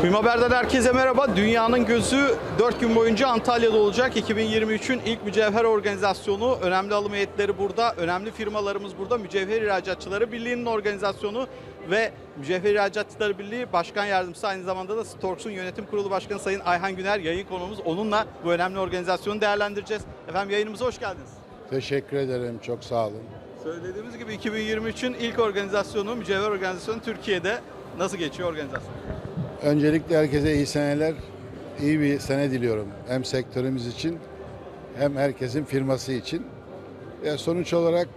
Kuyum Haber'den herkese merhaba. Dünyanın gözü 4 gün boyunca Antalya'da olacak. 2023'ün ilk mücevher organizasyonu. Önemli alım heyetleri burada, önemli firmalarımız burada. Mücevher İhracatçıları Birliği'nin organizasyonu ve Mücevher İhracatçıları Birliği Başkan Yardımcısı aynı zamanda da Storks'un Yönetim Kurulu Başkanı Sayın Ayhan Güner yayın konuğumuz. Onunla bu önemli organizasyonu değerlendireceğiz. Efendim yayınımıza hoş geldiniz. Teşekkür ederim. Çok sağ olun. Söylediğimiz gibi 2023'ün ilk organizasyonu, mücevher organizasyonu Türkiye'de. Nasıl geçiyor organizasyon? Öncelikle herkese iyi seneler, iyi bir sene diliyorum. Hem sektörümüz için hem herkesin firması için. E, sonuç olarak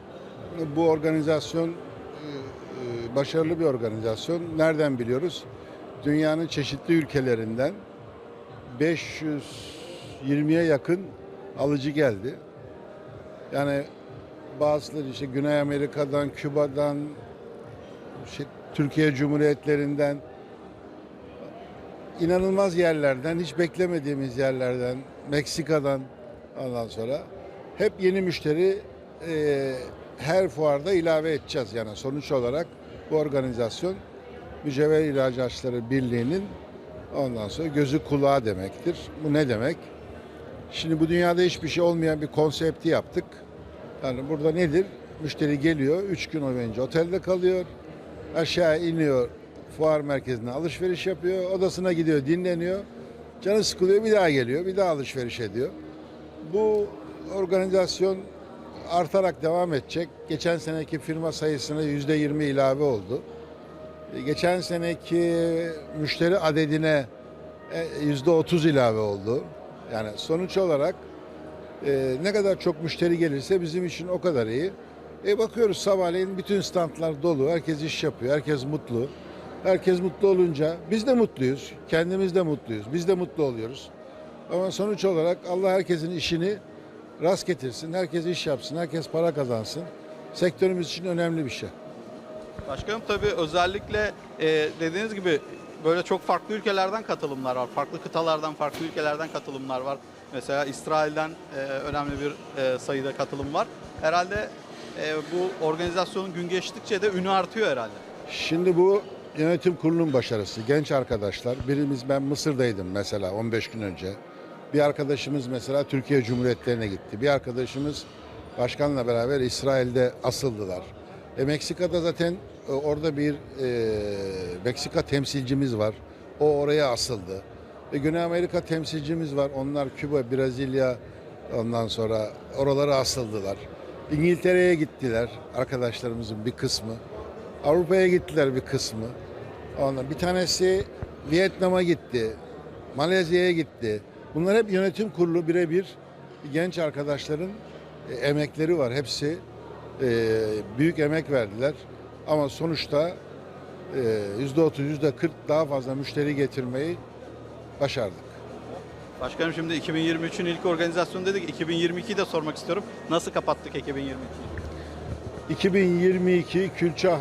bu organizasyon e, e, başarılı bir organizasyon. Nereden biliyoruz? Dünyanın çeşitli ülkelerinden 520'ye yakın alıcı geldi. Yani bazıları işte Güney Amerika'dan, Küba'dan, şey, Türkiye Cumhuriyetlerinden inanılmaz yerlerden, hiç beklemediğimiz yerlerden, Meksika'dan ondan sonra hep yeni müşteri e, her fuarda ilave edeceğiz. Yani sonuç olarak bu organizasyon Mücevher İhracatçıları Birliği'nin ondan sonra gözü kulağı demektir. Bu ne demek? Şimdi bu dünyada hiçbir şey olmayan bir konsepti yaptık. Yani burada nedir? Müşteri geliyor, üç gün boyunca otelde kalıyor, aşağı iniyor, fuar merkezine alışveriş yapıyor, odasına gidiyor, dinleniyor. Canı sıkılıyor, bir daha geliyor, bir daha alışveriş ediyor. Bu organizasyon artarak devam edecek. Geçen seneki firma sayısına yüzde yirmi ilave oldu. E, Geçen seneki müşteri adedine e, yüzde otuz ilave oldu. Yani sonuç olarak e, ne kadar çok müşteri gelirse bizim için o kadar iyi. E bakıyoruz sabahleyin bütün standlar dolu, herkes iş yapıyor, herkes mutlu. Herkes mutlu olunca biz de mutluyuz, kendimiz de mutluyuz, biz de mutlu oluyoruz. Ama sonuç olarak Allah herkesin işini rast getirsin, herkes iş yapsın, herkes para kazansın. Sektörümüz için önemli bir şey. Başkanım tabii özellikle e, dediğiniz gibi böyle çok farklı ülkelerden katılımlar var. Farklı kıtalardan, farklı ülkelerden katılımlar var. Mesela İsrail'den e, önemli bir e, sayıda katılım var. Herhalde e, bu organizasyonun gün geçtikçe de ünü artıyor herhalde. Şimdi bu yönetim kurulunun başarısı. Genç arkadaşlar, birimiz ben Mısır'daydım mesela 15 gün önce. Bir arkadaşımız mesela Türkiye Cumhuriyetlerine gitti. Bir arkadaşımız başkanla beraber İsrail'de asıldılar. E, Meksika'da zaten e, orada bir e, Meksika temsilcimiz var. O oraya asıldı. E, Güney Amerika temsilcimiz var. Onlar Küba, Brezilya ondan sonra oralara asıldılar. İngiltere'ye gittiler arkadaşlarımızın bir kısmı. Avrupa'ya gittiler bir kısmı. Ondan bir tanesi Vietnam'a gitti. Malezya'ya gitti. Bunlar hep yönetim kurulu birebir genç arkadaşların e, emekleri var. Hepsi e, büyük emek verdiler. Ama sonuçta e, yüzde otuz, yüzde kırk daha fazla müşteri getirmeyi başardık. Başkanım şimdi 2023'ün ilk organizasyonu dedik. 2022'yi de sormak istiyorum. Nasıl kapattık 2022'yi? 2022 külçe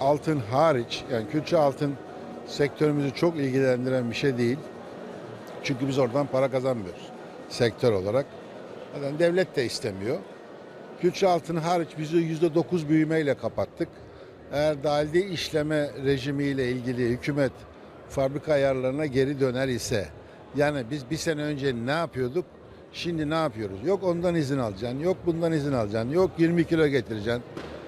altın hariç yani külçe altın sektörümüzü çok ilgilendiren bir şey değil. Çünkü biz oradan para kazanmıyoruz sektör olarak. Zaten devlet de istemiyor. Külçe altın hariç bizi %9 büyümeyle kapattık. Eğer dahilde işleme rejimiyle ilgili hükümet fabrika ayarlarına geri döner ise yani biz bir sene önce ne yapıyorduk? Şimdi ne yapıyoruz? Yok ondan izin alacaksın, yok bundan izin alacaksın, yok 20 kilo getireceksin,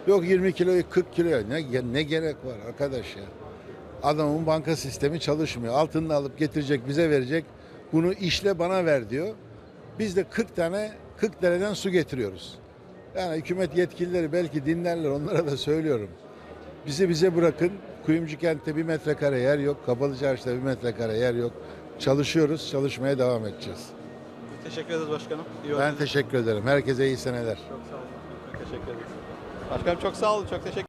yok 20 kiloyu 40 kiloya. Ne, ne gerek var arkadaş ya? Adamın banka sistemi çalışmıyor. Altını alıp getirecek, bize verecek. Bunu işle bana ver diyor. Biz de 40 tane 40 dereden su getiriyoruz. Yani hükümet yetkilileri belki dinlerler onlara da söylüyorum. Bizi bize bırakın. Kuyumcu kentte bir metrekare yer yok. Kapalı çarşıda bir metrekare yer yok. Çalışıyoruz, çalışmaya devam edeceğiz. Teşekkür ederiz başkanım. İyi Ben teşekkür ederim. Herkese iyi seneler. Çok sağ olun. Çok teşekkür ederiz. Başkanım çok sağ olun. Çok teşekkür